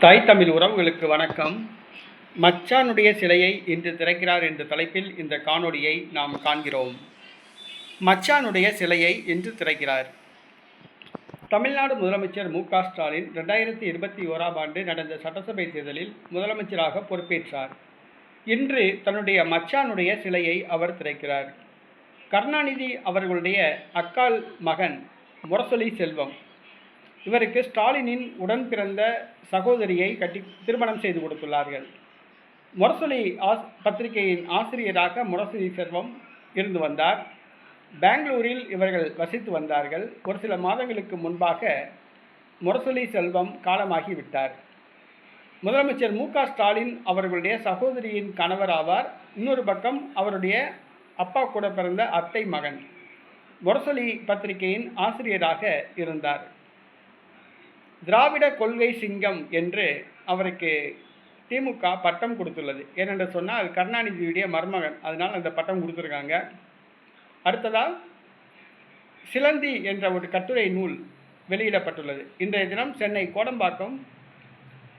தாய் தமிழ் உறவுகளுக்கு வணக்கம். மச்சானுடைய சிலையை இன்று திறக்கிறார் என்ற தலைப்பில் இந்த காணொளியை நாம் காண்கிறோம். மச்சானுடைய சிலையை இன்று திறக்கிறார். தமிழ்நாடு முதலமைச்சர் மு க ஸ்டாலின் ரெண்டாயிரத்தி இருபத்தி ஓராம் ஆண்டு நடந்த சட்டசபை தேர்தலில் முதலமைச்சராக பொறுப்பேற்றார். இன்று தன்னுடைய மச்சானுடைய சிலையை அவர் திறக்கிறார். கருணாநிதி அவர்களுடைய அக்கால் மகன் முரசொலி செல்வம். இவருக்கு ஸ்டாலினின் உடன் பிறந்த சகோதரியை கட்டி திருமணம் செய்து கொடுத்துள்ளார்கள். முரசொலி ஆஸ் பத்திரிகையின் ஆசிரியராக முரசொலி செல்வம் இருந்து வந்தார். பெங்களூரில் இவர்கள் வசித்து வந்தார்கள். ஒரு சில மாதங்களுக்கு முன்பாக முரசொலி செல்வம் காலமாகி விட்டார். முதலமைச்சர் மு க ஸ்டாலின் அவர்களுடைய சகோதரியின் கணவர் ஆவார். இன்னொரு பக்கம் அவருடைய அப்பா கூட பிறந்த அத்தை மகன் முரசொலி பத்திரிகையின் ஆசிரியராக இருந்தார். திராவிட கொள்கை சிங்கம் என்று அவருக்கு திமுக பட்டம் கொடுத்துள்ளது. ஏனென்று சொன்னால் அது கருணாநிதியுடைய மருமகன். அதனால் அந்த பட்டம் கொடுத்துருக்காங்க. அடுத்ததாக சிலந்தி என்ற ஒரு கட்டுரை நூல் வெளியிடப்பட்டுள்ளது. இன்றைய தினம் சென்னை கோடம்பாக்கம்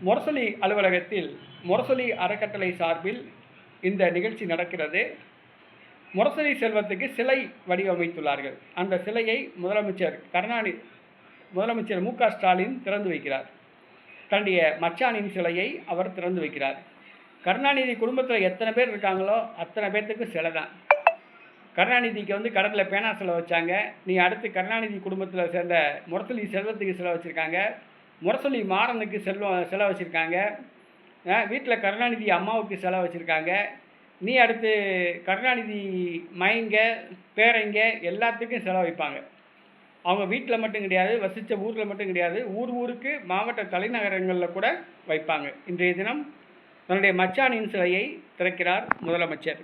முரசொலி அலுவலகத்தில் முரசொலி அறக்கட்டளை சார்பில் இந்த நிகழ்ச்சி நடக்கிறது. முரசொலி செல்வத்துக்கு சிலை வடிவமைத்துள்ளார்கள். அந்த சிலையை முதலமைச்சர் கருணாநிதி முதலமைச்சர் மு ஸ்டாலின் திறந்து வைக்கிறார். தன்னுடைய மச்சானின் சிலையை அவர் திறந்து வைக்கிறார். கருணாநிதி குடும்பத்தில் எத்தனை பேர் இருக்காங்களோ அத்தனை பேர்த்துக்கு சிலை தான். கருணாநிதிக்கு வந்து கடலில் பேனா சிலை வச்சாங்க. நீ அடுத்து கருணாநிதி குடும்பத்தில் சேர்ந்த முரசொலி செல்வத்துக்கு சிலை வச்சுருக்காங்க. முரசொலி மாறனுக்கு செல்வம் சிலை வச்சுருக்காங்க. வீட்டில் கருணாநிதி அம்மாவுக்கு சிலை வச்சுருக்காங்க. நீ அடுத்து கருணாநிதி மைங்க பேரைங்க எல்லாத்துக்கும் செலவு வைப்பாங்க. அவங்க வீட்டில் மட்டும் கிடையாது வசித்த ஊரில் மட்டும் கிடையாது ஊர் ஊருக்கு மாவட்ட தலைநகரங்களில் கூட வைப்பாங்க. இன்றைய தினம் தன்னுடைய மச்சானின் சிலையை திறக்கிறார் முதலமைச்சர்.